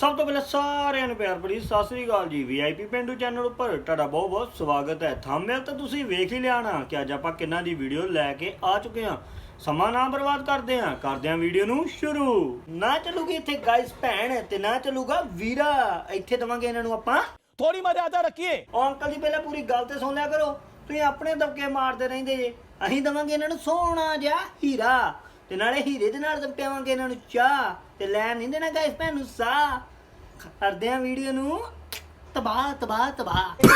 ਸਭ ਤੋਂ ਪਹਿਲਾਂ ਸਾਰਿਆਂ ਨੂੰ ਪਿਆਰ ਭਰੀ ਸਤਿ ਸ੍ਰੀ ਅਕਾਲ ਜੀ ਵੀਆਈਪੀ ਪਿੰਡੂ ਚੈਨਲ ਉੱਪਰ ਤੁਹਾਡਾ ਬਹੁਤ ਬਹੁਤ ਸਵਾਗਤ ਹੈ। ਥੰਬਨੇਲ ਤਾਂ ਤੁਸੀਂ ਵੇਖ ਹੀ ਲਿਆ ਨਾ ਕਿ ਅੱਜ ਆਪਾਂ ਕਿੰਨਾ ਦੀ ਵੀਡੀਓ ਲੈ ਕੇ ਆ ਚੁੱਕੇ ਹਾਂ। ਸਮਾਂ ਨਾ ਬਰਬਾਦ ਕਰਦੇ ਹਾਂ ਕਰਦੇ ਹਾਂ ਵੀਡੀਓ ਨੂੰ ਸ਼ੁਰੂ। ਨਾ ਚੱਲੂਗੀ ਇੱਥੇ ਗਾਇਸ ਭੈਣ ਤੇ ਨਾ ਚੱਲੂਗਾ ਵੀਰਾ। ਇੱਥੇ ਦਵਾਂਗੇ ਇਹਨਾਂ ਨੂੰ ਆਪਾਂ। ਥੋੜੀ ਮਰਿਆਦਾ ਰੱਖੀਏ। ਉਹ ਅੰਕਲ ਜੀ ਪਹਿਲਾਂ ਪੂਰੀ ਗੱਲ ਤੇ ਸੁਣ ਲਿਆ ਕਰੋ। ਤੁਸੀਂ ਆਪਣੇ ਦਬਕੇ ਮਾਰਦੇ ਰਹਿੰਦੇ ਜੇ। ਅਸੀਂ ਦਵਾਂਗੇ ਇਹਨਾਂ ਨੂੰ ਸੋਹਣਾ ਜਿਹਾ ਹੀਰਾ ਤੇ ਨਾਲੇ ਹੀਰੇ ਦੇ ਨਾਲ ਦਬਕਾਵਾਂਗੇ ਇਹਨਾਂ ਨੂੰ ਚਾਹ। ਤੇ ਲੈਣ ਨਹੀਂ ਦੇਣਾ ਗਾਇਸ ਭੈਣ ਨੂੰ ਸਾ ਕਰਦੇ ਆ ਵੀਡੀਓ ਨੂੰ। ਤਬਾਹ ਤਬਾਹ ਤਬਾਹ।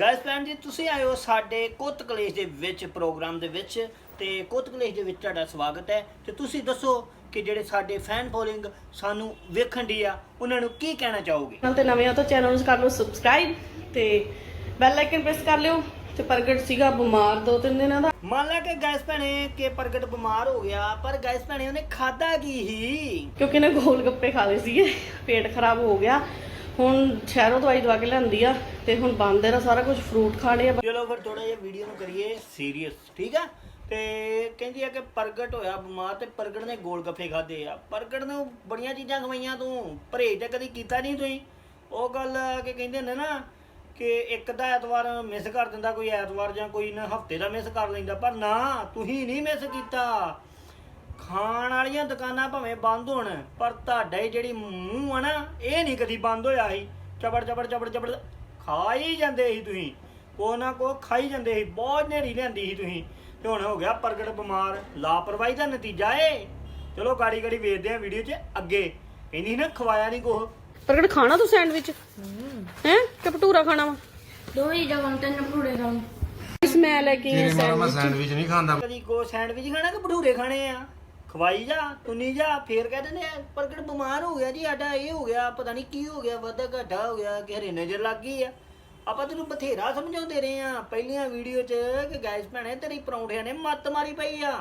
ਗਾਇਸ ਭੈਣ ਜੀ, ਤੁਸੀਂ ਆਇਓ ਸਾਡੇ ਕੋਤ ਕਲੇਸ਼ ਦੇ ਵਿੱਚ ਪ੍ਰੋਗਰਾਮ ਦੇ ਵਿੱਚ ਤੇ ਕੋਤ ਕਲੇਸ਼ ਦੇ ਵਿੱਚ ਤੁਹਾਡਾ ਸਵਾਗਤ ਹੈ। ਤੇ ਤੁਸੀਂ ਦੱਸੋ ਕਿ ਜਿਹੜੇ ਸਾਡੇ ਫੈਨ ਫੋਲੋਇੰਗ ਸਾਨੂੰ ਵੇਖਣ ਦੀ ਆ, ਉਹਨਾਂ ਨੂੰ ਕੀ ਕਹਿਣਾ ਚਾਹੋਗੇ? ਚੈਨਲ ਤੇ ਨਵੇਂ ਹੋ ਤਾਂ ਚੈਨਲ ਨੂੰ ਕਰ ਲਓ ਸਬਸਕ੍ਰਾਈਬ ਤੇ ਬੈਲ ਆਈਕਨ ਪ੍ਰੈਸ ਕਰ ਲਿਓ ਤੇ ਪ੍ਰਗਟ ਸੀਗਾ ਬਿਮਾਰ ਦੋ ਤਿੰਨ ਦਿਨਾਂ ਦਾ। ਮੰਨ ਲਾ ਕਿ ਗੈਸ ਭੈਣੇ ਕਿ ਪ੍ਰਗਟ ਬਿਮਾਰ ਹੋ ਗਿਆ ਪਰ ਗੈਸ ਭੈਣੇ ਉਹਨੇ ਖਾਦਾ ਕੀ ਹੀ ਕਿਉਂਕਿ ਇਹਨੇ ਗੋਲ ਗੱਪੇ ਖਾ ਲਏ ਸੀਗੇ ਪੇਟ ਖਰਾਬ ਹੋ ਗਿਆ। ਹੁਣ ਸ਼ਹਿਰੋਂ ਦਵਾਈ ਦਵਾ ਕੇ ਲਿਆਂਦੀ ਆ ਤੇ ਹੁਣ ਬੰਦ ਇਹਦਾ ਸਾਰਾ ਕੁਝ ਫਰੂਟ ਖਾ ਲਿਆ ਚਲੋ ਫਿਰ ਥੋੜਾ ਜਿਹਾ ਵੀਡੀਓ ਨੂੰ ਕਰੀਏ ਸੀਰੀਅਸ ਠੀਕ ਆ? ਤੇ ਕਹਿੰਦੀ ਆ ਕਿ ਪ੍ਰਗਟ ਹੋਇਆ ਬਿਮਾਰ ਤੇ ਪ੍ਰਗਟ ਨੇ ਗੋਲ ਗੱਫੇ ਖਾਦੇ ਆ। ਪ੍ਰਗਟ ਨੇ ਬੜੀਆਂ ਚੀਜ਼ਾਂ ਖਵਾਈਆਂ ਤੂੰ ਪਰਹੇਜ ਤਾਂ ਕਦੀ ਕੀਤਾ ਨਹੀਂ ਤੁਸੀਂ। ਉਹ ਗੱਲ ਕਿ ਕਹਿੰਦੇ ਨੇ ਨਾ ਕਿ ਇੱਕ ਦਾ ਐਤਵਾਰ ਮਿਸ ਕਰ ਦਿੰਦਾ, ਕੋਈ ਐਤਵਾਰ ਜਾਂ ਕੋਈ ਨਾ ਹਫ਼ਤੇ ਦਾ ਮਿਸ ਕਰ ਲੈਂਦਾ, ਪਰ ਨਾ, ਤੁਸੀਂ ਨਹੀਂ ਮਿਸ ਕੀਤਾ। ਖਾਣ ਵਾਲੀਆਂ ਦੁਕਾਨਾਂ ਭਾਵੇਂ ਬੰਦ ਹੋਣ, ਪਰ ਤੁਹਾਡਾ ਹੀ ਜਿਹੜੀ ਮੂੰਹ ਆ ਨਾ, ਇਹ ਨਹੀਂ ਕਦੀ ਬੰਦ ਹੋਇਆ ਸੀ। ਚਬੜ ਚਬੜ ਚਬੜ ਚਬੜ ਖਾ ਹੀ ਜਾਂਦੇ ਸੀ ਤੁਸੀਂ। ਕੋ ਨਾ ਕੋ ਖਾਈ ਜਾਂਦੇ ਸੀ, ਬਹੁਤ ਨੇਰੀ ਲਿਆਂਦੀ ਸੀ ਤੁਸੀਂ। ਤੇ ਹੁਣ ਹੋ ਗਿਆ ਪ੍ਰਗਟ ਬਿਮਾਰ, ਲਾਪਰਵਾਹੀ ਦਾ ਨਤੀਜਾ ਏ ਚਲੋ ਗਾੜੀ ਗਾੜੀ ਵੇਖਦੇ ਆ ਵੀਡੀਓ 'ਚ ਅੱਗੇ। ਕਹਿੰਦੀ ਸੀ ਨਾ, ਖਵਾਇਆ ਨਹੀਂ ਕੁਛ। ਪ੍ਰਗਟ ਖਾਣਾ ਤੂੰ ਸੈਂਡਵਿਚ? ਹੈ? ਕਿ ਭਟੂਰਾ ਖਾਣਾ ਵਾ? ਦੋ ਹੀ ਜਗ੍ਹਾ ਤਿੰਨ ਭਟੂਰੇ ਖਾਣ ਇਸ ਮੈਂ ਲੈ ਕੇ ਆਈ ਮੈਂ ਸੈਂਡਵਿਚ ਸੈਂਡਵਿਚ ਨਹੀਂ ਖਾਂਦਾ। ਕਦੀ ਕੋ ਸੈਂਡਵਿਚ ਖਾਣਾ ਕਿ ਭਟੂਰੇ ਖਾਣੇ ਆ? ਖਵਾਈ ਜਾ ਤੁਨੀ ਜਾ ਫੇਰ ਕਹਿ ਦਿੰਦੇ ਆ ਪ੍ਰਗਟ ਬਿਮਾਰ ਹੋ ਗਿਆ ਜੀ ਸਾਡਾ ਇਹ ਹੋ ਗਿਆ ਪਤਾ ਨਹੀਂ ਕੀ ਹੋ ਗਿਆ ਵਾਧਾ ਘਾਟਾ ਹੋ ਗਿਆ ਕਿ ਹਰੇ ਨਜ਼ਰ ਲੱਗ ਗਈ ਆ। ਆਪਾਂ ਤੈਨੂੰ ਬਥੇਰਾ ਸਮਝਾਉਂਦੇ ਰਹੇ ਆ ਪਹਿਲੀਆਂ ਵੀਡੀਓ 'ਚ ਕਿ ਗਾਇਸ ਭੈਣੇ ਤੇਰੀ ਪਰੌਂਠਿਆਂ ਨੇ ਮੱਤ ਮਾਰੀ ਪਈ ਆ।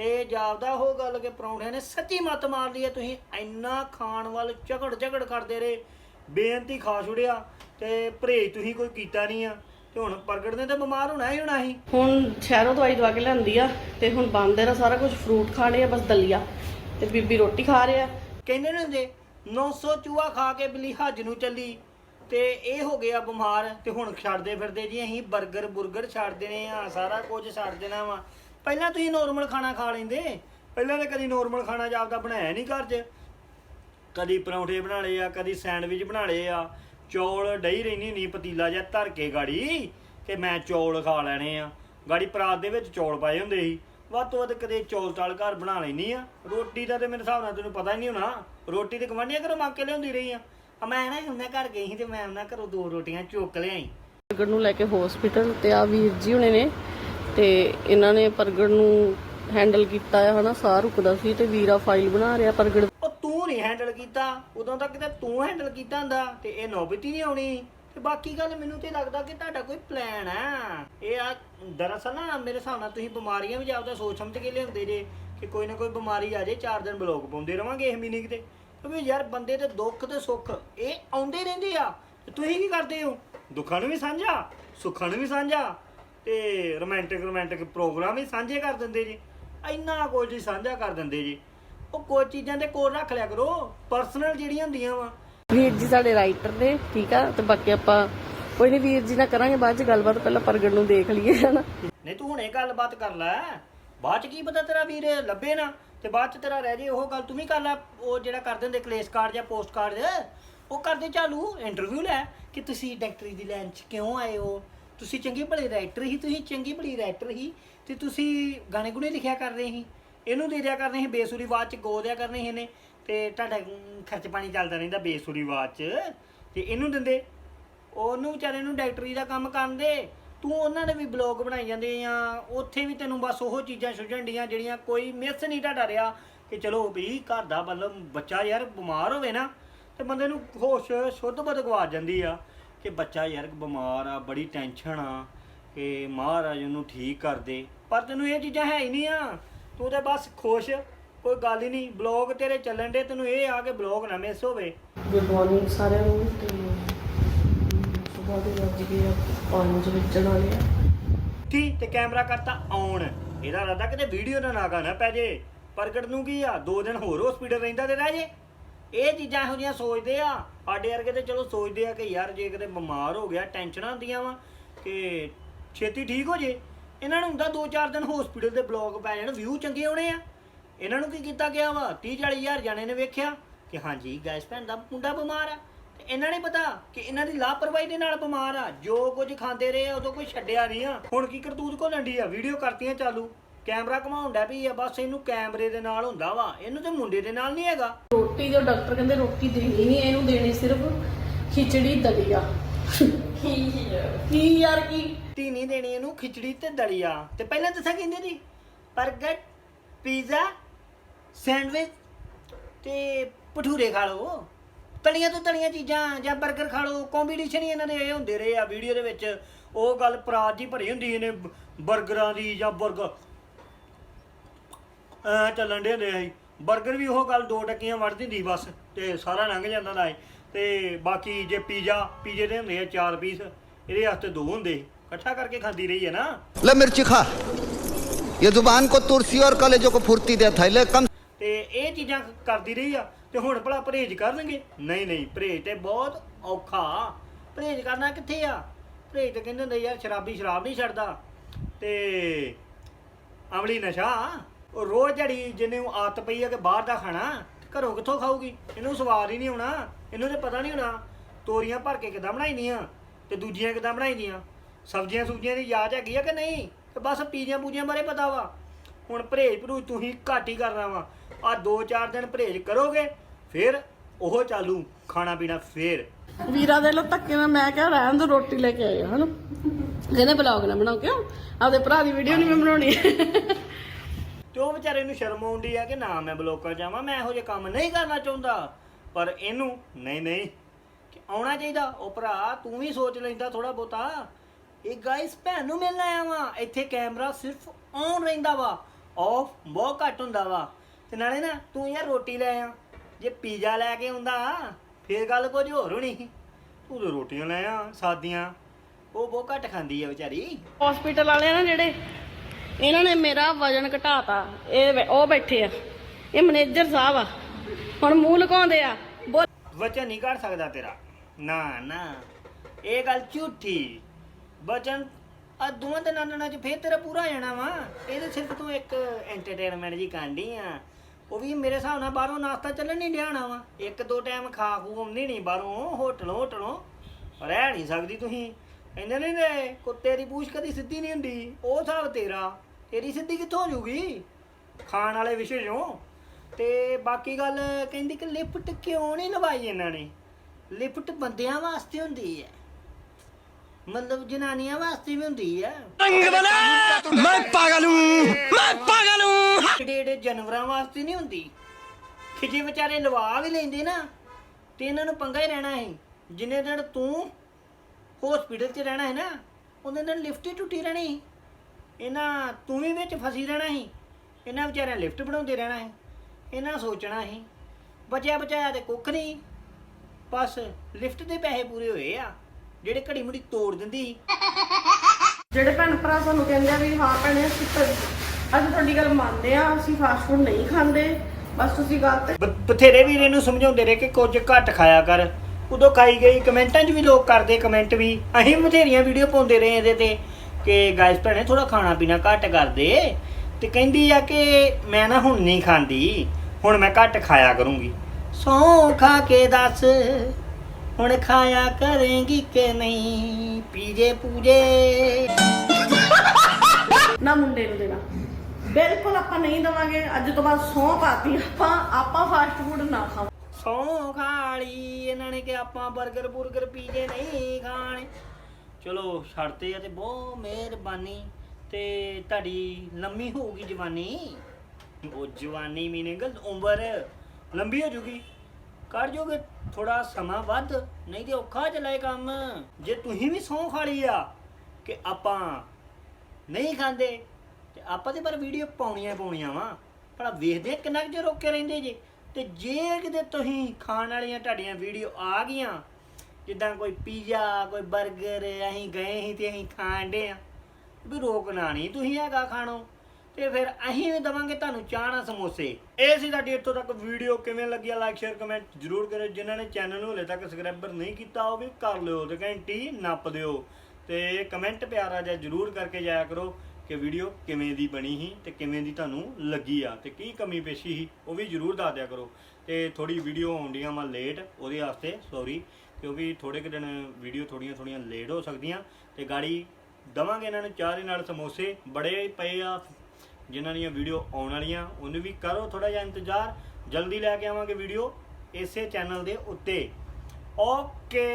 ਤੇ ਜਾਪਦਾ ਉਹ ਗੱਲ ਕਿ ਪਰੌਂਠਿਆਂ ਨੇ ਸੱਚੀ ਮੱਤ ਮਾਰ ਲਈ ਆ ਤੁਸੀਂ ਇੰਨਾ ਖਾਣ ਵੱਲ ਝਗੜ ਝਗੜ ਕਰਦੇ ਰਹੇ ਬੇਨਤੀ ਖਾ ਛੁੜਿਆ ਤੇ ਪਰਹੇਜ ਤੁਸੀਂ ਕੋਈ ਕੀਤਾ ਨਹੀਂ ਆ। ਤੇ ਹੁਣ ਪ੍ਰਗਟ ਨੇ ਤਾਂ ਬਿਮਾਰ ਹੋਣਾ ਹੀ ਹੋਣਾ ਸੀ। ਹੁਣ ਸ਼ਹਿਰੋਂ ਦਵਾਈ ਦਵਾ ਕੇ ਲਿਆਂਦੀ ਆ ਤੇ ਹੁਣ ਬੰਦ ਇਹਦਾ ਸਾਰਾ ਕੁਝ ਫਰੂਟ ਖਾ ਲਿਆ ਬਸ ਦਲੀਆ ਤੇ ਬੀਬੀ ਰੋਟੀ ਖਾ ਰਿਹਾ। ਕਹਿੰਦੇ ਨੇ ਹੁੰਦੇ 900 ਚੂਹਾ ਖਾ ਕੇ ਬਿੱਲੀ ਹੱਜ ਨੂੰ ਚੱਲੀ ਤੇ ਇਹ ਹੋ ਗਿਆ ਬਿਮਾਰ ਤੇ ਹੁਣ ਛੱਡਦੇ ਫਿਰਦੇ ਜੀ ਅਸੀਂ 버ਗਰ ਬੁਰਗਰ ਛੱਡ ਦੇਣੇ ਆ ਸਾਰਾ ਕੁਝ ਛੱਡ ਦੇਣਾ ਵਾ। ਪਹਿਲਾਂ ਤੁਸੀਂ ਨੋਰਮਲ ਖਾਣਾ ਖਾ ਲੈਂਦੇ। ਪਹਿਲਾਂ ਤਾਂ ਕਦੀ ਨੋਰਮਲ ਖਾਣਾ ਜਾਪਦਾ ਬਣਾਇਆ ਨਹੀਂ ਘਰ 'ਚ। ਕਦੀ ਪਰੌਂਠੇ ਬਣਾ ਲਏ ਆ, ਕਦੀ ਸੈਂਡਵਿਚ ਬਣਾ ਲਏ ਆ। ਚੌਲ ਡਈ ਰਹਿਣੀ ਨਹੀਂ ਪਤੀਲਾ ਜਿਹਾ ਧਰ ਕੇ ਗਾੜੀ ਕਿ ਮੈਂ ਚੌਲ ਖਾ ਲੈਣੇ ਆ। ਗਾੜੀ ਪਰਾਤ ਦੇ ਵਿੱਚ ਚੌਲ ਪਾਏ ਹੁੰਦੇ ਸੀ। ਵੱਧ ਤੋਂ ਵੱਧ ਕਦੇ ਚੌਲ ਚਾਲ ਘਰ ਬਣਾ ਲੈਣੀ ਆ। ਰੋਟੀ ਦਾ ਤੇ ਮੇਰੇ ਹਿਸਾਬ ਨਾਲ ਤੈਨੂੰ ਪਤਾ ਹੀ ਨਹੀਂ ਹੋਣਾ। ਰੋਟੀ ਤੇ ਗਵਾਂਢੀਆਂ ਘਰੋਂ ਮੰਗ ਕੇ ਲਿਆਉਂਦੀ ਰਹੀ ਆ। ਆ ਮੈਂ ਨਾ ਉਹਨਾਂ ਘਰ ਗਈ ਸੀ ਤੇ ਮੈਂ ਉਹਨਾਂ ਘਰੋਂ ਦੋ ਰੋਟੀਆਂ ਚੁੱਕ ਲਿਆਈ ਪ੍ਰਗਟ ਨੂੰ ਲੈ ਕੇ ਹਸਪੀਟਲ ਤੇ ਆ ਵੀਰ ਜੀ ਹੁਣੇ ਨੇ। ਤੇ ਇਹਨਾਂ ਨੇ ਪ੍ਰਗਟ ਨੂੰ ਹੈਂਡਲ ਕੀਤਾ ਆ, ਹਨਾ, ਸਾਹ ਰੁਕਦਾ ਸੀ ਤੇ ਵੀਰਾ ਫਾਈਲ ਬਣਾ ਰਿਹਾ ਪ੍ਰਗਟ ਉਹ ਤੂੰ ਨਹੀਂ ਹੈਂਡਲ ਕੀਤਾ, ਉਦੋਂ ਤੱਕ ਤੇ ਤੂੰ ਹੈਂਡਲ ਕੀਤਾ ਹੁੰਦਾ ਤੇ ਇਹ ਨੌਬਤ ਹੀ ਨਹੀਂ ਆਉਣੀ। ਤੇ ਬਾਕੀ ਗੱਲ ਮੈਨੂੰ ਤੇ ਲੱਗਦਾ ਕਿ ਤੁਹਾਡਾ ਕੋਈ ਪਲਾਨ ਆ। ਇਹ ਆ, ਦਰਅਸਲ ਨਾ, ਮੇਰੇ ਹਿਸਾਬ ਨਾਲ ਤੁਸੀਂ ਬਿਮਾਰੀਆਂ ਵੀ ਆਪਦਾ ਸੋਚ ਸਮਝ ਕੇ ਲਿਆਉਂਦੇ ਜੇ, ਕਿ ਕੋਈ ਨਾ ਕੋਈ ਬਿਮਾਰੀ ਆ ਜੇ, ਚਾਰ ਦਿਨ ਬਲੌਗ ਪਾਉਂਦੇ ਰਵਾਂਗੇ ਇਸ ਮੀਨਿੰਗ ਤੇ ਕਿਉਂਕਿ ਯਾਰ, ਬੰਦੇ ਦੇ ਦੁੱਖ ਤੇ ਸੁੱਖ, ਇਹ ਆਉਂਦੇ ਰਹਿੰਦੇ ਆ। ਤੁਸੀਂ ਕੀ ਕਰਦੇ ਹੋ? ਦੁੱਖਾਂ ਨੂੰ ਵੀ ਸਾਂਝਾ, ਸੁੱਖਾਂ ਨੂੰ ਵੀ ਸਾਂਝਾ। ਤੇ ਰੋਮਾਂਟਿਕ ਰੋਮਾਂਟਿਕ ਪ੍ਰੋਗਰਾਮ ਵੀ ਸਾਂਝੇ ਕਰ ਦਿੰਦੇ ਜੀ। ਇੰਨਾ ਕੁਝ ਹੀ ਸਾਂਝਾ ਕਰ ਦਿੰਦੇ ਜੀ। ਉਹ ਕੁਝ ਚੀਜ਼ਾਂ ਦੇ ਕੋਲ ਰੱਖ ਲਿਆ ਕਰੋ ਪਰਸਨਲ ਜਿਹੜੀਆਂ ਹੁੰਦੀਆਂ ਵਾ। ਵੀਰ ਜੀ ਸਾਡੇ ਰਾਈਟਰ ਨੇ ਠੀਕ ਆ? ਤੇ ਬਾਕੀ ਆਪਾਂ ਕੋਈ ਨਹੀਂ ਵੀਰ ਜੀ ਨਾਲ ਕਰਾਂਗੇ ਬਾਅਦ ਚ ਗੱਲਬਾਤ ਪਹਿਲਾਂ ਪ੍ਰਗਟ ਨੂੰ ਦੇਖ ਲਈਏ ਹਨਾ? ਨਹੀਂ ਤੂੰ ਹੁਣੇ ਗੱਲਬਾਤ ਕਰ ਲੈ। ਬਾਅਦ ਚ ਕੀ ਪਤਾ ਤੇਰਾ ਵੀਰ ਲੱਭੇ ਨਾ ਤੇ ਬਾਅਦ ਚ ਤੇਰਾ ਰਹਿ ਜੇ ਉਹ ਗੱਲ ਤੂੰ ਵੀ ਕਰ ਲੈ। ਉਹ ਜਿਹੜਾ ਕਰ ਦਿੰਦੇ ਕਲੇਸ਼ ਕਾਰਡ ਜਾਂ ਪੋਸਟ ਕਾਰਡ ਉਹ ਕਰਦੇ ਚਾਲੂ ਇੰਟਰਵਿਊ ਲੈ ਕਿ ਤੁਸੀਂ ਡਾਕਟਰੀ ਦੀ ਲਾਈਨ ਚ ਕਿਉਂ ਆਏ ਹੋ? ਤੁਸੀਂ ਚੰਗੇ ਭਲੇ ਰਾਈਟਰ ਹੀ, ਤੁਸੀਂ ਚੰਗੀ ਭਲੀ ਰਾਈਟਰ ਹੀ ਤੇ ਤੁਸੀਂ ਗਾਣੇ ਗੁਣੇ ਲਿਖਿਆ ਕਰ ਰਹੇ ਸੀ ਇਹਨੂੰ ਦੇ ਦਿਆ ਕਰਨੇ ਸੀ, ਬੇਸੁਰੀ ਆਵਾਜ਼ ਚ ਗੋ ਦਿਆ ਕਰਨੇ ਇਹਨੇ ਤੇ ਤੁਹਾਡਾ ਖਰਚ ਪਾਣੀ ਚੱਲਦਾ ਰਹਿੰਦਾ ਬੇਸੁਰੀ ਆਵਾਜ਼ ਚ ਤੇ ਇਹਨੂੰ ਦਿੰਦੇ। ਉਹਨੂੰ ਵਿਚਾਰੇ ਨੂੰ ਡਾਕਟਰੀ ਦਾ ਕੰਮ ਕਰਨ ਦੇ। ਤੂੰ ਉਹਨਾਂ ਨੇ ਵੀ ਬਲੌਗ ਬਣਾਈ ਜਾਂਦੇ ਆ, ਉੱਥੇ ਵੀ ਤੈਨੂੰ ਬਸ ਉਹ ਚੀਜ਼ਾਂ ਸੁਝਣ ਡੀਆਂ ਜਿਹੜੀਆਂ ਕੋਈ ਮਿਸ ਨਹੀਂ ਤੁਹਾਡਾ ਰਿਹਾ ਕਿ ਚਲੋ ਵੀ ਘਰ ਦਾ ਮਤਲਬ ਬੱਚਾ ਯਾਰ ਬਿਮਾਰ ਹੋਵੇ ਨਾ ਤੇ ਬੰਦੇ ਨੂੰ ਹੋਸ਼ ਸ਼ੁੱਧ ਬਦਗਵਾ ਜਾਂਦੀ ਆ। ਕਿ ਬੱਚਾ ਯਾਰ ਬਿਮਾਰ ਆ ਬੜੀ ਟੈਨਸ਼ਨ ਆ ਕਿ ਮਹਾਰਾਜ ਉਹਨੂੰ ਠੀਕ ਕਰ ਦੇ। ਪਰ ਤੈਨੂੰ ਇਹ ਚੀਜ਼ਾਂ ਹੈ ਹੀ ਨਹੀਂ ਆ। ਤੂੰ ਤੇ ਬਸ ਖੁਸ਼ ਕੋਈ ਗੱਲ ਹੀ ਨਹੀਂ। ਬਲੌਗ ਤੇਰੇ ਚੱਲਣ ਦੇ ਤੈਨੂੰ ਇਹ ਆ ਕਿ ਬਲੌਗ ਨਾ ਮਿਸ ਹੋਵੇ। ਗੁੱਡ ਮਾਰਨਿੰਗ ਸਾਰਿਆਂ ਨੂੰ। ਤੇ ਸਵੇਰ ਦੇ ਵੱਜ ਗਏ ਆ ਪੰਜ ਵੱਜਣ ਵਾਲੇ ਆ ਠੀਕ ਤੇ ਕੈਮਰਾ ਕਰਤਾ ਆਨ ਇਹਦਾ ਇਰਾਦਾ ਕਿਤੇ ਵੀਡੀਓ ਨਾਗਾ ਨਾ ਪੈ ਜੇ। ਪ੍ਰਗਟ ਨੂੰ ਕੀ ਆ? ਦੋ ਦਿਨ ਹੋਰ ਹਸਪੀਟਲ ਰਹਿੰਦਾ ਤੇ ਰਹਿ ਜੇ। ਇਹ ਚੀਜ਼ਾਂ ਇਹੋ ਜਿਹੀਆਂ ਸੋਚਦੇ ਆ। ਸਾਡੇ ਵਰਗੇ ਤੇ ਚਲੋ ਸੋਚਦੇ ਆ ਕਿ ਯਾਰ ਜੇ ਕਿਤੇ ਬਿਮਾਰ ਹੋ ਗਿਆ ਟੈਨਸ਼ਨਾਂ ਹੁੰਦੀਆਂ ਵਾ ਕਿ ਛੇਤੀ ਠੀਕ ਹੋ ਜੇ। ਇਹਨਾਂ ਨੂੰ ਹੁੰਦਾ 2-4 ਦਿਨ ਹਸਪੀਟਲ ਦੇ ਬਲੌਗ ਪੈ ਜਾਣ ਵਿਊ ਚੰਗੇ ਆਉਣੇ ਆ। ਇਹਨਾਂ ਨੂੰ ਕੀ ਕੀਤਾ ਗਿਆ ਵਾ? 30-40 ਹਜ਼ਾਰ ਜਾਣੇ ਨੇ ਵੇਖਿਆ ਕਿ ਹਾਂਜੀ ਗੈਸ ਭੈਣ ਦਾ ਮੁੰਡਾ ਬਿਮਾਰ ਆ। ਤੇ ਇਹਨਾਂ ਨੇ ਪਤਾ ਕਿ ਇਹਨਾਂ ਦੀ ਲਾਪਰਵਾਹੀ ਦੇ ਨਾਲ ਬਿਮਾਰ ਆ। ਜੋ ਕੁਝ ਖਾਂਦੇ ਰਹੇ ਆ, ਉਦੋਂ ਕੋਈ ਛੱਡਿਆ ਨਹੀਂ ਆ। ਹੁਣ ਕੀ ਕਰਤੂਤ ਕੋ ਲੰਡੀ ਆ? ਵੀਡੀਓ ਕਰਤੀਆਂ ਚਾਲੂ। ਕੈਮਰਾ ਘਮਾਉਂਦਾ ਵੀ ਆ। ਬਸ ਇਹਨੂੰ ਕੈਮਰੇ ਦੇ ਨਾਲ ਹੁੰਦਾ ਵਾ। ਇਹਨੂੰ ਤੇ ਮੁੰਡੇ ਦੇ ਨਾਲ ਨਹੀਂ ਹੈਗਾ। ਰੋਟੀ ਜੋ ਡਾਕਟਰ ਕਹਿੰਦੇ ਰੋਟੀ ਦੇਣੀ ਨਹੀਂ ਇਹਨੂੰ ਦੇਣੀ ਸਿਰਫ ਖਿਚੜੀ ਦਲੀਆ। ਕੀ ਯਾਰ? ਕੀ ਰੋਟੀ ਨਹੀਂ ਦੇਣੀ ਇਹਨੂੰ ਖਿਚੜੀ ਤੇ ਦਲੀਆ। ਤੇ ਪਹਿਲਾਂ ਦੱਸਾਂ ਕਹਿੰਦੇ ਸੀ 버ਗਰ ਪੀਜ਼ਾ ਸੈਂਡਵਿਚ ਤੇ ਭਟੂਰੇ ਖਾ ਲਓ। ਤਲੀਆਂ ਤੋਂ ਤਲੀਆਂ ਚੀਜ਼ਾਂ ਜਾਂ 버ਗਰ ਖਾ ਲਓ। ਕੰਪੀਟੀਸ਼ਨ ਹੀ ਇਹਨਾਂ ਦੇ ਇਹ ਹੁੰਦੇ ਰਹੇ ਆ ਵੀਡੀਓ ਦੇ ਵਿੱਚ। ਉਹ ਗੱਲ ਪਰਾਤ ਜੀ ਭਰੀ ਹੁੰਦੀ ਇਹਨੇ 버ਗਰਾਂ ਦੀ ਜਾਂ 버ਗਰ ਐ ਚੱਲਣ ਦੇ ਹੁੰਦੇ ਆ ਬਰਗਰ ਵੀ ਉਹ ਗੱਲ ਦੋ ਟੱਕੀਆਂ ਵੱਢ ਦਿੰਦੀ ਬਸ ਤੇ ਸਾਰਾ ਲੰਘ ਜਾਂਦਾ ਨਾ ਤੇ ਬਾਕੀ ਜੇ ਪੀਜ਼ਾ ਪੀਜ਼ੇ ਦੇ ਹੁੰਦੇ ਆ ਚਾਰ ਪੀਸ ਇਹਦੇ ਵਾਸਤੇ ਦੋ ਹੁੰਦੇ। ਇਕੱਠਾ ਕਰਕੇ ਖਾਂਦੀ ਰਹੀ ਹੈ ਨਾ। ਲੈ ਮਿਰਚ ਖਾ। ਇਹ ਜ਼ੁਬਾਨ ਕੋ ਤੁਰਸੀ ਔਰ ਕਲੇ ਜੋ ਕੋ ਫੁਰਤੀ ਦੇ ਥੈਲੇ ਕਮ ਤੇ ਇਹ ਚੀਜ਼ਾਂ ਕਰਦੀ ਰਹੀ ਆ ਤੇ ਹੁਣ ਭਲਾ ਪਰਹੇਜ ਕਰ ਲਣਗੇ। ਨਹੀਂ ਨਹੀਂ ਪਰਹੇਜ ਤੇ ਬਹੁਤ ਔਖਾ। ਪਰਹੇਜ ਕਰਨਾ ਕਿੱਥੇ ਆ? ਪਰਹੇਜ ਤਾਂ ਕਹਿੰਦੇ ਹੁੰਦੇ ਯਾਰ ਸ਼ਰਾਬੀ ਸ਼ਰਾਬ ਨਹੀਂ ਛੱਡਦਾ। ਤੇ ਅਮਲੀ ਨਸ਼ਾ। ਉਹ ਰੋਜ਼ ਜੜੀ ਜਿਹਨੂੰ ਆਦਤ ਪਈ ਆ ਕਿ ਬਾਹਰ ਦਾ ਖਾਣਾ ਤੇ ਘਰੋਂ ਕਿੱਥੋਂ ਖਾਊਗੀ? ਇਹਨੂੰ ਸਵਾਦ ਹੀ ਨਹੀਂ ਆਉਣਾ, ਇਹਨੂੰ ਤੇ ਪਤਾ ਨਹੀਂ ਹੋਣਾ। ਤੋਰੀਆਂ ਭਰ ਕੇ ਕਿਦਾਂ ਬਣਾਈਦੀਆਂ ਤੇ ਦੂਜੀਆਂ ਕਿਦਾਂ ਬਣਾਈਦੀਆਂ ਸਬਜ਼ੀਆਂ ਸੁਬਜ਼ੀਆਂ ਦੀ ਯਾਦ ਹੈਗੀ ਆ ਕਿ ਨਹੀਂ? ਤੇ ਬਸ ਪੀਜ਼ੀਆਂ ਪੂਜੀਆਂ ਬਾਰੇ ਪਤਾ ਵਾ। ਹੁਣ ਪਰਹੇਜ ਭਰੂਜ ਤੁਸੀਂ ਘੱਟ ਹੀ ਕਰਨਾ ਵਾ। ਆ 2-4 ਦਿਨ ਪਰਹੇਜ ਕਰੋਗੇ, ਫਿਰ ਉਹ ਚਾਲੂ, ਖਾਣਾ ਪੀਣਾ ਫੇਰ। ਵੀਰਾ ਦੇ ਲੋ ਧੱਕੇ ਨਾਲ ਮੈਂ ਕਿਹਾ ਰਹਿਣ ਦੋ, ਰੋਟੀ ਲੈ ਕੇ ਆਏ ਹਨ? ਕਹਿੰਦੇ ਬਲੌਗ ਨਾ ਬਣਾਓ ਕਿਉਂ? ਆਪਦੇ ਭਰਾ ਦੀ ਵੀਡੀਓ ਨਹੀਂ ਮੈਂ ਬਣਾਉਣੀ। ਵਿਚਾਰੇ ਨੂੰ ਸ਼ਰਮ ਆਉਂਦੀ ਆ ਕਿ ਨਾ ਮੈਂ ਬਲੋਕਾਂ ਜਾਵਾਂ, ਮੈਂ ਇਹੋ ਜਿਹੇ ਕੰਮ ਨਹੀਂ ਕਰਨਾ ਚਾਹੁੰਦਾ। ਪਰ ਇਹਨੂੰ ਨਹੀਂ ਨਹੀਂ, ਕਿ ਆਉਣਾ ਚਾਹੀਦਾ। ਉਹ ਭਰਾ, ਤੂੰ ਵੀ ਸੋਚ ਲੈਂਦਾ ਥੋੜਾ ਬਹੁਤਾ। ਇਹ ਗਾਇਸ ਭੈਣ ਨੂੰ ਮਿਲਣ ਆਇਆ ਵਾ। ਇੱਥੇ ਕੈਮਰਾ ਸਿਰਫ ਔਨ ਰਹਿੰਦਾ ਵਾ। ਆਫ ਬਹੁਤ ਘੱਟ ਹੁੰਦਾ ਵਾ। ਤੇ ਨਾਲੇ ਨਾ, ਤੂੰ ਯਾਰ ਰੋਟੀ ਲੈ ਆ। ਜੇ ਪੀਜ਼ਾ ਲੈ ਕੇ ਆਉਂਦਾ, ਫੇਰ ਗੱਲ ਕੁਝ ਹੋਰ ਹੋਣੀ। ਸੀ। ਤੂੰ ਤਾਂ ਰੋਟੀਆਂ ਲੈ ਆ, ਸਾਦੀਆਂ। ਉਹ ਬਹੁਤ ਘੱਟ ਖਾਂਦੀ ਆ ਵਿਚਾਰੀ। ਹਸਪੀਟਲ ਵਾਲੇ ਨਾ ਜਿਹੜੇ ਇਹਨਾਂ ਨੇ ਮੇਰਾ ਵਜਨ ਘਟਾਤਾ। ਇਹ ਉਹ ਬੈਠੇ ਆ। ਇਹ ਮੈਨੇਜਰ ਸਾਹਿਬ ਆ। ਹੁਣ ਮੂੰਹ ਲੁਕਾਉਂਦੇ ਆ। ਵਚਨ ਨਹੀਂ ਕਰ ਸਕਦਾ ਤੇਰਾ। ਨਾ ਨਾ। ਇਹ ਗੱਲ ਝੂਠੀ। ਵਚਨ ਆ ਦੋਵਾਂ ਦੇ ਨਾਨਾਂ ਚ ਫੇਰ ਤੇਰਾ ਪੂਰਾ ਜਾਣਾ ਵਾ। ਇਹ ਤੇ ਸਿਰਫ ਤੂੰ ਇੱਕ ਐਂਟਰਟੇਨਮੈਂਟ ਜੀ ਕਾਂਡੀ ਆ। ਉਹ ਵੀ ਮੇਰੇ ਹਿਸਾਬ ਨਾਲ ਬਾਹਰੋਂ ਨਾਸਤਾ ਚੱਲਣ ਨਹੀਂ ਡਿਆਣਾ ਵਾ। ਇੱਕ ਦੋ ਟਾਈਮ ਖਾ ਖੂ ਆਉਂਦੀ ਨਹੀਂ ਬਾਹਰੋਂ। ਹੋਟਲੋਂ ਹੋਟਲੋਂ। ਰਹਿ ਨਹੀਂ ਸਕਦੀ ਤੁਸੀਂ। ਇਹਨਾਂ ਨੇ ਨੇ ਕੁੱਤੇ ਦੀ ਪੂਛ ਕਦੀ ਸਿੱਧੀ ਨਹੀਂ ਹੁੰਦੀ। ਉਹ ਹਿਸਾਬ ਤੇਰਾ। ਤੇਰੀ ਸਿੱਧੀ ਕਿੱਥੋਂ ਜੂਗੀ? ਖਾਣ ਵਾਲੇ ਵਿਸ਼ੇ ਚੋਂ। ਤੇ ਬਾਕੀ ਗੱਲ ਕਹਿੰਦੀ ਕਿ ਲਿਫਟ ਕਿਉਂ ਨਹੀਂ ਲਵਾਈ ਇਹਨਾਂ ਨੇ? ਲਿਫਟ ਬੰਦਿਆਂ ਵਾਸਤੇ ਹੁੰਦੀ ਹੈ। ਮਤਲਬ ਜਨਾਨੀਆਂ ਵਾਸਤੇ ਵੀ ਹੁੰਦੀ ਹੈ। ਮੈਂ ਪਾਗਲ ਹੂੰ। ਮੈਂ ਪਾਗਲ ਹੂੰ। ਜਿਹੜੇ ਜਾਨਵਰਾਂ ਵਾਸਤੇ ਨਹੀਂ ਹੁੰਦੀ। ਖਿਜੇ ਵਿਚਾਰੇ ਲਵਾ ਵੀ ਲੈਂਦੇ ਨਾ। ਤੇ ਇਹਨਾਂ ਨੂੰ ਪੰਗਾ ਹੀ ਰਹਿਣਾ ਹੈ ਜਿੰਨੇ ਦਿਨ ਤੂੰ ਹਸਪੀਟਲ 'ਚ ਰਹਿਣਾ ਹੈ ਨਾ ਉਹਨਾਂ ਦਿਨ ਲਿਫਟ ਹੀ ਟੁੱਟੀ ਰਹਿਣੀ। ਇਹਨਾਂ ਤੂੰ ਵੀ ਵਿੱਚ ਫਸੀ ਰਹਿਣਾ ਸੀ ਇਹਨਾਂ ਵਿਚਾਰਿਆਂ ਲਿਫਟ ਬਣਾਉਂਦੇ ਰਹਿਣਾ ਹੈ ਇਹਨਾਂ ਸੋਚਣਾ ਸੀ ਬਚਿਆ ਬਚਾਇਆ ਤੇ ਕੁੱਖ ਨਹੀਂ ਬਸ ਲਿਫਟ ਦੇ ਪੈਸੇ ਪੂਰੇ ਹੋਏ ਆ ਜਿਹੜੇ ਘੜੀ ਮੁੜੀ ਤੋੜ ਦਿੰਦੀ ਸੀ। ਜਿਹੜੇ ਭੈਣ ਭਰਾ ਸਾਨੂੰ ਕਹਿੰਦੇ ਆ ਵੀ ਹਾਂ ਭੈਣੇ ਅਸੀਂ ਤਾਂ ਅਸੀਂ ਤੁਹਾਡੀ ਗੱਲ ਮੰਨਦੇ ਆ ਅਸੀਂ ਫਾਸਟ ਫੂਡ ਨਹੀਂ ਖਾਂਦੇ ਬਸ ਤੁਸੀਂ ਗੱਲ ਤੇ ਬ- ਬਥੇਰੇ ਵੀਰ ਇਹਨੂੰ ਸਮਝਾਉਂਦੇ ਰਹੇ ਕਿ ਕੁਝ ਘੱਟ ਖਾਇਆ ਕਰ। ਉਦੋਂ ਖਾਈ ਗਈ ਕਮੈਂਟਾਂ 'ਚ ਵੀ ਲੋਕ ਕਰਦੇ ਕਮੈਂਟ ਵੀ। ਅਸੀਂ ਵੀ ਬਥੇਰੀਆਂ ਵੀਡੀਓ ਪਾਉਂਦੇ ਰਹੇ ਇਹਦੇ ਤੇ। ਕਿ ਗਾਇਸ ਭੈਣੇ ਥੋੜਾ ਖਾਣਾ ਪੀਣਾ ਘੱਟ ਕਰ ਦੇ ਤੇ ਕਹਿੰਦੀ ਆ ਕਿ ਮੈਂ ਨਾ ਹੁਣ ਨਹੀਂ ਖਾਂਦੀ ਹੁਣ ਮੈਂ ਘੱਟ ਖਾਇਆ ਕਰੂੰਗੀ। ਸੌ ਖਾ ਕੇ ਦੱਸ ਹੁਣ ਖਾਇਆ ਕਰੇਂਗੀ ਕਿ ਨਹੀਂ? ਪੀਜੇ ਪੂਜੇ। ਨਾ ਮੁੰਡੇ ਨੂੰ ਦੇਣਾ। ਬਿਲਕੁਲ ਆਪਾਂ ਨਹੀਂ ਦਵਾਂਗੇ ਅੱਜ ਤੋਂ ਬਾਅਦ ਸੌਂ ਪਾਤੀ ਆਪਾਂ ਆਪਾਂ ਫਾਸਟ ਫੂਡ ਨਾ ਖਾਵਾਂ। ਸੌ ਖਾਲੀ ਇਹਨਾਂ ਨੇ ਕਿ ਆਪਾਂ 버ਗਰ ਬੁਰਗਰ ਪੀਜੇ ਨਹੀਂ ਖਾਣੇ। ਚਲੋ ਛੱਡਤੇ ਆ ਤੇ ਬਹੁਤ ਮਿਹਰਬਾਨੀ ਤੇ ਤੁਹਾਡੀ ਲੰਮੀ ਹੋਊਗੀ ਜਵਾਨੀ। ਉਹ ਜਵਾਨੀ ਮੀਨਿੰਗ ਉਮਰ ਲੰਬੀ ਹੋ ਜੂਗੀ। ਕਰ ਜੋਗੇ ਥੋੜਾ ਸਮਾਂ ਵੱਧ, ਨਹੀਂ ਤੇ ਔਖਾ ਚੱਲੇ ਕੰਮ। ਜੇ ਤੁਸੀਂ ਵੀ ਸਹੁੰ ਖਾ ਲਈ ਆ ਕਿ ਆਪਾਂ ਨਹੀਂ ਖਾਂਦੇ, ਤੇ ਆਪਾਂ ਤੇ ਪਰ ਵੀਡੀਓ ਪਾਉਣੀਆਂ ਹੀ ਪਾਉਣੀਆਂ ਵਾ। ਭਲਾ ਵੇਖਦੇ ਕਿੰਨਾ ਕੁ ਜੇ ਰੋਕੇ ਰਹਿੰਦੇ ਜੇ। ਤੇ ਜੇ ਕਿਤੇ ਤੁਸੀਂ ਖਾਣ ਵਾਲੀਆਂ ਤੁਹਾਡੀਆਂ ਵੀਡੀਓ ਆ ਗਈਆਂ ਜਿੱਦਾਂ ਕੋਈ ਪੀਜ਼ਾ, ਕੋਈ 버ਗਰ ਅਸੀਂ ਗਏ ਸੀ ਤੇ ਅਸੀਂ ਖਾਣ ਡੇ ਆ ਵੀ ਰੋਕਣਾ ਨਹੀਂ, ਤੁਸੀਂ ਹੈਗਾ ਖਾਣੋ। ਤੇ ਫਿਰ ਅਸੀਂ ਵੀ ਦਵਾਂਗੇ ਤੁਹਾਨੂੰ ਚਾਹ ਨਾਲ ਸਮੋਸੇ। ਇਹ ਸੀ ਸਾਡੀ ਇੱਥੋਂ ਤੱਕ ਵੀਡੀਓ। ਕਿਵੇਂ ਲੱਗਿਆ ਲਾਈਕ ਸ਼ੇਅਰ ਕਮੈਂਟ ਜਰੂਰ ਕਰਿਓ। ਜਿਨ੍ਹਾਂ ਨੇ ਚੈਨਲ ਨੂੰ ਹਲੇ ਤੱਕ ਸਬਸਕ੍ਰਾਈਬਰ ਨਹੀਂ ਕੀਤਾ, ਉਹ ਵੀ ਕਰ ਲਿਓ ਤੇ ਘੰਟੀ ਨੱਪ ਦਿਓ। ਤੇ ਕਮੈਂਟ ਪਿਆਰਾ ਜਿਹਾ ਜਰੂਰ ਕਰਕੇ ਜਾਇਆ ਕਰੋ ਕਿ ਵੀਡੀਓ ਕਿਵੇਂ ਦੀ ਬਣੀ ਸੀ ਤੇ ਕਿਵੇਂ ਦੀ ਤੁਹਾਨੂੰ ਲੱਗੀ ਆ ਤੇ ਕੀ ਕਮੀ ਪੇਸ਼ੀ ਸੀ, ਉਹ ਵੀ ਜਰੂਰ ਦੱਸ ਦਿਆ ਕਰੋ। ਤੇ ਥੋੜੀ ਵੀਡੀਓ ਆਉਂਦੀਆਂ ਵਾ ਲੇਟ ਉਹਦੇ ਵਾਸਤੇ ਸੌਰੀ ਕਿਉਂਕਿ ਥੋੜੇ ਕੁ ਦਿਨ ਵੀਡੀਓ ਥੋੜੀਆਂ ਥੋੜੀਆਂ ਲੇਟ ਹੋ ਸਕਦੀਆਂ ਤੇ ਗਾੜੀ ਦਵਾਂਗੇ ਇਹਨਾਂ ਨੂੰ ਚਾਹ ਦੇ ਨਾਲ ਸਮੋਸੇ, ਬੜੇ ਪਏ ਆ ਜਿਨ੍ਹਾਂ ਦੀਆਂ ਵੀਡੀਓ ਆਉਣ ਵਾਲੀਆਂ, ਉਹਨੂੰ ਵੀ ਕਰੋ ਥੋੜਾ ਜਿਹਾ ਇੰਤਜ਼ਾਰ, ਜਲਦੀ ਲੈ ਕੇ ਆਵਾਂਗੇ ਵੀਡੀਓ ਇਸੇ ਚੈਨਲ ਦੇ ਉੱਤੇ। ਓਕੇ